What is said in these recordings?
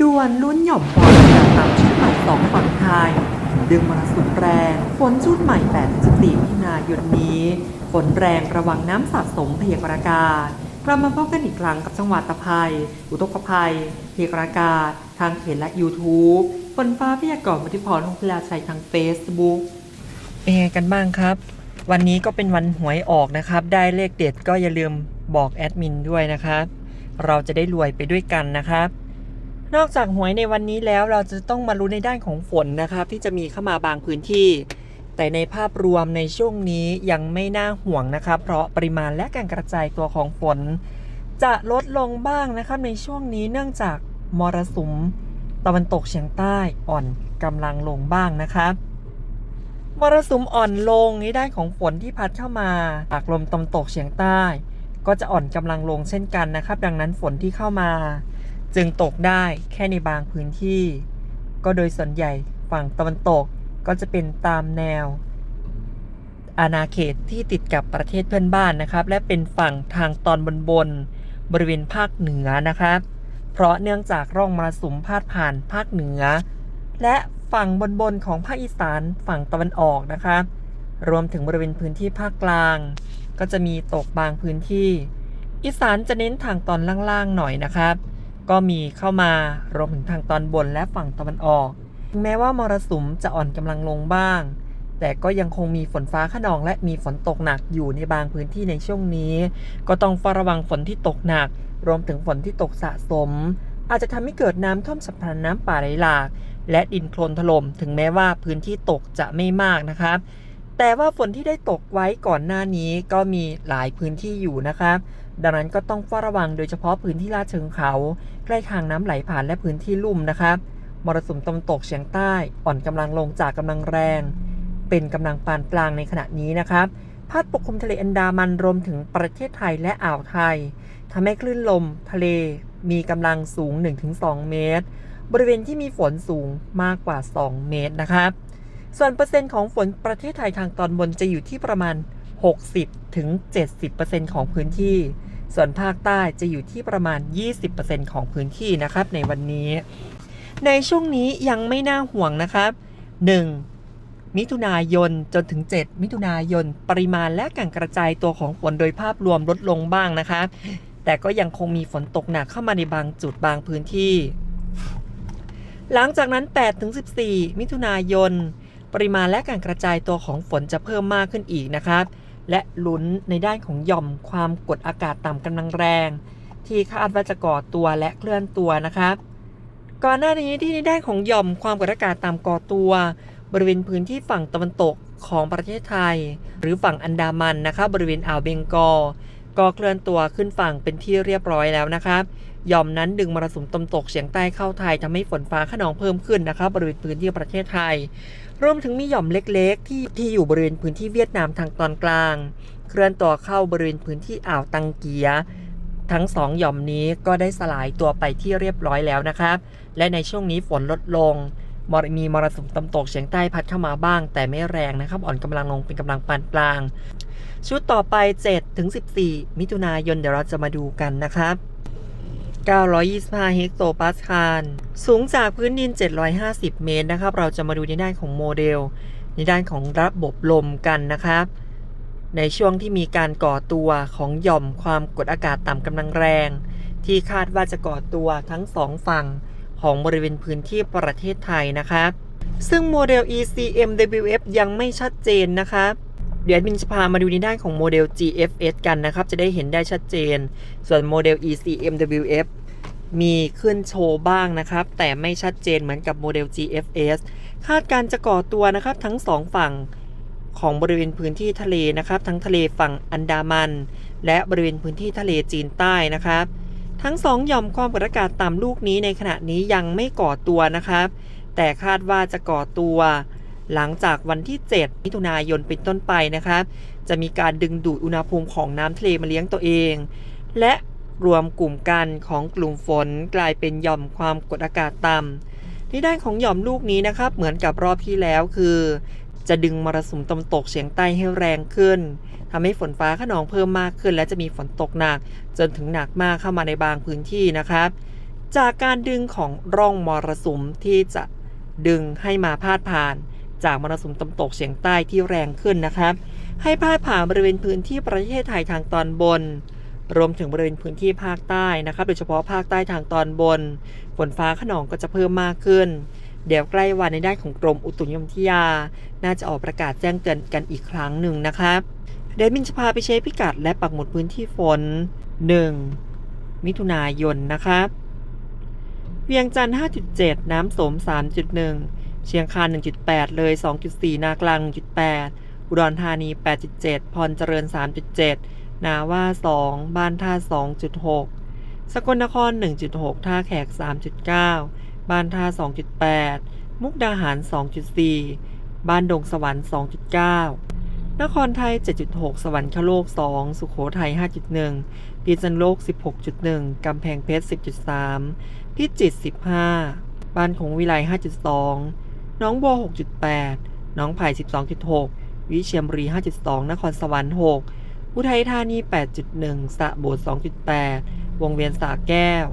ด่วนลุ้นหย่อมฝนจากตามชุดใหม่สองฝั่งไทย ดึงมรสุมแรงฝนชุดใหม่8 14มิถุนายนนี้ฝนแรงระวังน้ำสะสมพยากรณ์อากาศกลับมาพบกันอีกครั้งกับจังหวัดตะไคร้อุทกภัย พยากรณ์อากาศ ทางเพจและ YouTube ฝนฟ้าพยากรณ์มุทิพรของพลาชัยทาง Facebook เป็นไงกันบ้างครับ วันนี้ก็เป็นวันหวยออกนะครับ ได้เลขเด็ดก็อย่าลืมบอกแอดมินด้วยนะครับ เราจะได้รวยไปด้วยกันนะครับ นอกจากหวยในวันนี้แล้วเราจะต้องมารู้ในด้านของฝนนะครับ ที่จะมีเข้ามาบางพื้นที่ แต่ในภาพรวมในช่วงนี้ยังไม่น่าห่วงนะครับ เพราะปริมาณและการกระจายตัวของฝน จะลดลงบ้างนะครับในช่วงนี้เนื่องจากมรสุมตะวันตกเฉียงใต้อ่อนกำลังลงบ้างนะครับมรสุมอ่อนลงในด้านของฝนที่พัดเข้ามาจากลมตะวันตกเฉียงใต้ ก็จะอ่อนกำลังลงเช่นกันนะครับ ดังนั้นฝนที่เข้ามา จึงตกได้แค่ในบางพื้นที่ ก็โดยส่วนใหญ่ฝั่งตะวันตกก็จะเป็นตามแนว อาณาเขตที่ติดกับประเทศเพื่อนบ้านนะครับ และเป็นฝั่งทางตอนบนบนบริเวณภาคเหนือนะครับ เพราะเนื่องจากร่องมรสุมพาดผ่านภาคเหนือ และฝั่งบนบนของภาคอีสานฝั่งตะวันออกนะครับรวมถึงบริเวณพื้นที่ภาคกลาง ก็จะมีตกบางพื้นที่ อีสานจะเน้นทางตอนล่างๆหน่อยนะครับ ก็มีเข้ามารวมถึงทางตอนบนและฝั่งตะวันออกถึงแม้ว่ามรสุมจะอ่อนกำลังลงบ้าง แต่ก็ยังคงมีฝนฟ้าขนองและมีฝนตกหนักอยู่ในบางพื้นที่ในช่วงนี้ ก็ต้องเฝ้าระวังฝนที่ตกหนัก รวมถึงฝนที่ตกสะสม อาจจะทำให้เกิดน้ำท่วมฉับพลันน้ำป่าไหลหลาก และดินโคลนถล่มถึงแม้ว่าพื้นที่ตกจะไม่มากนะครับแต่ว่าฝนที่ได้ตกไว้ก่อนหน้านี้ก็มีหลายพื้นที่อยู่นะครับ ดังนั้นก็ต้องเฝ้าระวังโดยเฉพาะพื้นที่ลาดเชิงเขา ใกล้ทางน้ำไหลผ่านและพื้นที่ลุ่มนะครับมรสุมตะวันตกเฉียงใต้ อ่อนกำลังลงจากกำลังแรง เป็นกำลังปานกลางในขณะนี้นะครับพัดปกคลุมทะเลอันดามันรวมถึงประเทศไทยและอ่าวไทยทำให้คลื่นลม ทะเลมีกำลังสูง 1-2 เมตร บริเวณที่มีฝนสูงมากกว่า 2 เมตรนะครับส่วนเปอร์เซ็นต์ของฝนประเทศไทยทางตอนบนจะอยู่ที่ประมาณ 60ถึง70%ของพื้นที่ ส่วนภาคใต้จะอยู่ที่ประมาณ 20%ของพื้นที่นะครับในวันนี้ ในช่วงนี้ยังไม่น่าห่วงนะครับ 1. มิถุนายนจนถึง 7 มิถุนายนปริมาณและการกระจายตัวของฝนโดยภาพรวมลดลงบ้างนะครับ แต่ก็ยังคงมีฝนตกหนักเข้ามาในบางจุดบางพื้นที่ หลังจากนั้น8ถึง14 มิถุนายนปริมาณและการกระจายตัวของฝนจะเพิ่มมากขึ้นอีกนะครับ และลุ้นในด้านของหย่อมความกดอากาศต่ำกำลังแรง ที่คาดว่าจะก่อตัวและเคลื่อนตัวนะครับ ก่อนหน้านี้ที่ในด้านของหย่อมความกดอากาศต่ำก่อตัว บริเวณพื้นที่ฝั่งตะวันตกของประเทศไทย หรือฝั่งอันดามันนะครับบริเวณอ่าวเบงกอลก็เคลื่อนตัวขึ้นฝั่งเป็นที่เรียบร้อยแล้วนะครับหย่อมนั้นดึงมรสุมตะวันตกเฉียงใต้เข้าไทยทำให้ฝนฟ้าขนองเพิ่มขึ้นนะครับบริเวณพื้นที่ประเทศไทย รวมถึงมีหย่อมเล็กๆ ที่ที่อยู่บริเวณพื้นที่เวียดนามทางตอนกลาง เคลื่อนตัวเข้าบริเวณพื้นที่อ่าวตังเกีย ทั้งสองหย่อมนี้ก็ได้สลายตัวไปที่เรียบร้อยแล้วนะครับ และในช่วงนี้ฝนลดลงมรมีมรสุมตะวันตกเฉียงใต้พัดเข้ามาบ้าง แต่ไม่แรงนะครับ อ่อนกำลังลงเป็นกำลังปานกลาง ชุดต่อไป7ถึง14 มิถุนายนเดี๋ยวเราจะมาดูกันนะครับ 925 เฮกโตปาสคาล สูงจากพื้นดิน 750 เมตรนะครับ เราจะมาดูในด้านของโมเดล ในด้านของระบบลมกันนะครับ ในช่วงที่มีการก่อตัวของหย่อมความกดอากาศต่ำกำลังแรง ที่คาดว่าจะก่อตัวทั้งสองฝั่งของบริเวณพื้นที่ประเทศไทยนะครับ ซึ่งโมเดล ECMWF ยังไม่ชัดเจนนะครับ เดี๋ยวแอดมินจะพามาดูในด้านของโมเดล GFS กันนะครับ จะได้เห็นได้ชัดเจน ส่วนโมเดล ECMWF มีขึ้นโชว์บ้างนะครับ แต่ไม่ชัดเจนเหมือนกับโมเดล GFS คาดการจะก่อตัวนะครับทั้งสองฝั่งของบริเวณพื้นที่ทะเลนะครับ ทั้งทะเลฝั่งอันดามัน และบริเวณพื้นที่ทะเลจีนใต้นะครับ ทั้งสองหย่อมความกดอากาศต่ำลูกนี้ในขณะนี้ยังไม่ก่อตัวนะครับ แต่คาดว่าจะก่อตัว หลังจากวันที่ 7 มิถุนายนเป็นต้นไปนะครับ จะมีการดึงดูดอุณหภูมิของน้ำทะเลมาเลี้ยงตัวเอง และรวมกลุ่มกันของกลุ่มฝนกลายเป็นหย่อมความกดอากาศต่ำที่ด้านของหย่อมลูกนี้นะครับ เหมือนกับรอบที่แล้วคือ จะดึงมรสุมตะวันตกเฉียงใต้ให้แรงขึ้นทำให้ฝนฟ้าขนองเพิ่มมากขึ้น และจะมีฝนตกหนัก จนถึงหนักมากเข้ามาในบางพื้นที่นะครับ จากการดึงของร่องมรสุมที่จะดึงให้มาพาดผ่าน จากมรสุมตะวันตกเฉียงใต้ที่แรงขึ้นนะครับให้พาดผ่านบริเวณพื้นที่ประเทศไทยทางตอนบน รวมถึงบริเวณพื้นที่ภาคใต้นะครับ โดยเฉพาะภาคใต้ทางตอนบน ฝนฟ้าขนองก็จะเพิ่มมากขึ้น เดี๋ยวใกล้วันในด้านของกรมอุตุนิยมวิทยา น่าจะออกประกาศแจ้งเตือนกันอีกครั้งหนึ่งนะครับเดยวมินจะพาไปเช็คพิกัดและปักหมุดพื้นที่ฝน 1. มิถุนายนนะครับ เวียงจันทร์5.7 น้ำสม 3.1 เชียงคาน 1.8 เลย 2.4 นากลาง 1.8 อุดรธานี 8.7 พรเจริญ 3.7 นาว่า 2 บ้านท่า 2.6 สกลนคร 1.6 ท่าแขก 3.9 บ้านท่า 2.8 มุกดาหาร 2.4 บ้านดงสวรรค์ 2.9 นครไทย 7.6 สวรรคโลก 2 สุขโขทัย 5.1 พิษณุโลก 16.1 กำแพงเพชร 10.3 พิจิตร 15บ้านของวิไล5.2 น้องบัว 6.8 น้องไผ่ 12.6 วิเชียรบุรี 5.2 นครสวรรค์ 6 อุทัยธานี 8.1 สระโบด2.8 วงเวียนสระแก้ว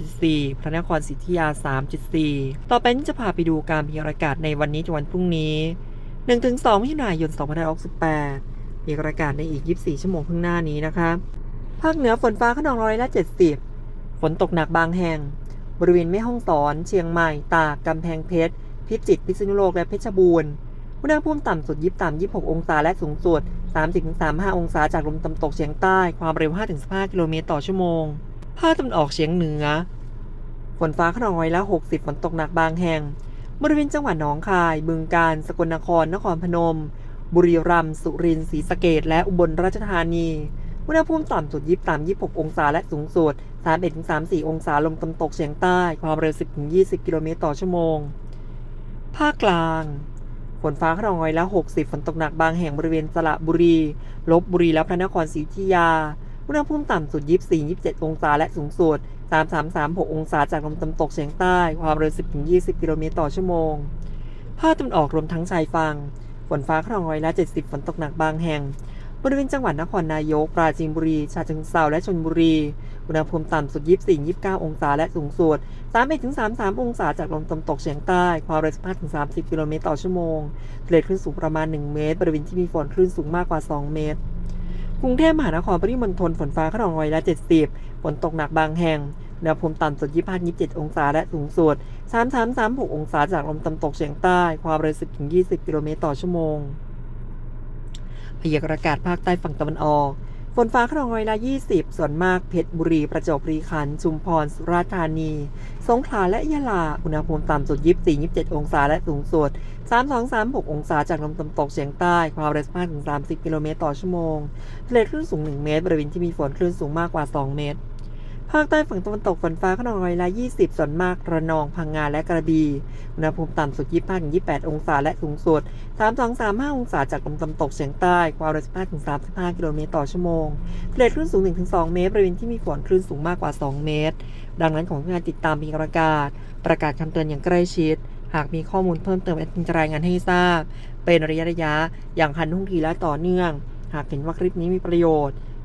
2.4 พระนครศรีอยุธยา 3.4 ต่อไปนี้จะพาไปดูการพยารณากาศในวันนี้ถึงวันพรุ่งนี้ 1-2มิถุนายน2568มีประกาศในอีก 24 ชั่วโมงข้างหน้านี้นะคะ ภาคเหนือฝนฟ้าขนองร้อยละ 70 ฝนตกหนักบางแห่ง บริเวณแม่ฮ่องสอน เชียงใหม่ ตาก กำแพงเพชร พิจิตรพิษณุโลกและเพชรบูรณ์อุณหภูมิต่ำสุด 23 26 องศาและสูงสุด 30-35 องศาจากลมตะวันตกเฉียงใต้ ความเร็ว 5-15 กิโลเมตรต่อชั่วโมง ภาคตะวันออกเฉียงเหนือ ฝนฟ้าขนองร้อยละ 60 ฝนตกหนักบางแห่ง บริเวณจังหวัดหนองคาย บึงกาฬ สกลนคร นครพนม บุรีรัมย์ สุรินทร์ ศรีสะเกษและอุบลราชธานี อุณหภูมิต่ำสุด 23 26 องศาและสูงสุด 31-34 องศาลมตะวันตกเฉียงใต้ ความเร็ว 10-20 กิโลเมตรต่อชั่วโมง ภาคกลาง ฝนฟ้าขนองร้อยละ 60 ฝนตกหนักบางแห่งบริเวณสระบุรี ลบบุรีและพระนครศรีอยุธยา อุณหภูมิต่ำสุด 24-27 องศาและสูงสุด 33-36 องศาจากลมตะวันตกเฉียงใต้ ความเร็ว 10-20 กิโลเมตรต่อชั่วโมง ภาคตะวันออกรวมทั้งชายฝั่ง ฝนฟ้าขนองร้อยละ 70 ฝนตกหนักบางแห่ง บริเวณจังหวัดนครนายก ปราจีนบุรีฉะเชิงเทราและชลบุรี อุณหภูมิต่ำสุด 24-29 องศา และสูงสุด 31-33 องศาจากลมตะวันตกเฉียงใต้ ความเร็ว 15-30 กิโลเมตรต่อชั่วโมงทะเลคลื่นสูงประมาณ 1 เมตร บริเวณที่มีฝนคลื่นสูงมากกว่า 2 เมตร กรุงเทพมหานครปริมณฑลฝนฟ้าขนองร้อยละ 70 ฝนตกหนักบางแห่งอุณหภูมิต่ำสุด 25-27 องศา และสูงสุด 33-36 องศาจากลมตะวันตกเฉียงใต้ ความเร็ว 10-20 กิโลเมตรต่อชั่วโมงพยากรณ์อากาศภาคใต้ฝั่งตะวันออก ฝนฟ้าขนองร้อยละ 20 ส่วนมากเพชรบุรีประจวบคีรีขันธ์ชุมพรสุราษฎร์ธานี สงขลาและยะลา อุณหภูมิต่ำสุด 24-27 องศาและสูงสุด 32-36 องศาจากลมตะวันตกเฉียงใต้ ความเร็ว15-30 กิโลเมตรต่อชั่วโมงทะเลคลื่นสูง 1 เมตร บริเวณที่มีฝนคลื่นสูงมากกว่า 2 เมตร ภาคใต้ฝั่งตะวันตกฝนฟ้าขนองร้อยละ 20 ส่วนมากระนองพังงาและกระบี่อุณหภูมิต่ำสุด 25-28 องศาและสูงสุด 32-35 องศาจากลมตะวันตกเฉียงใต้ ความเร็ว 15-35 กิโลเมตรต่อชั่วโมงทะเลคลื่นสูง 1-2 เมตรบริเวณที่มีฝนคลื่นสูงมากกว่า 2 เมตร ดังนั้นของงานติดตามพยากรณ์อากาศ ประกาศคำเตือนอย่างใกล้ชิด หากมีข้อมูลเพิ่มเติมแอดมินจะรายงานให้ทราบ เป็นระยะระยะอย่างทันท่วงทีและต่อเนื่อง หากเห็นว่าคลิปนี้มีประโยชน์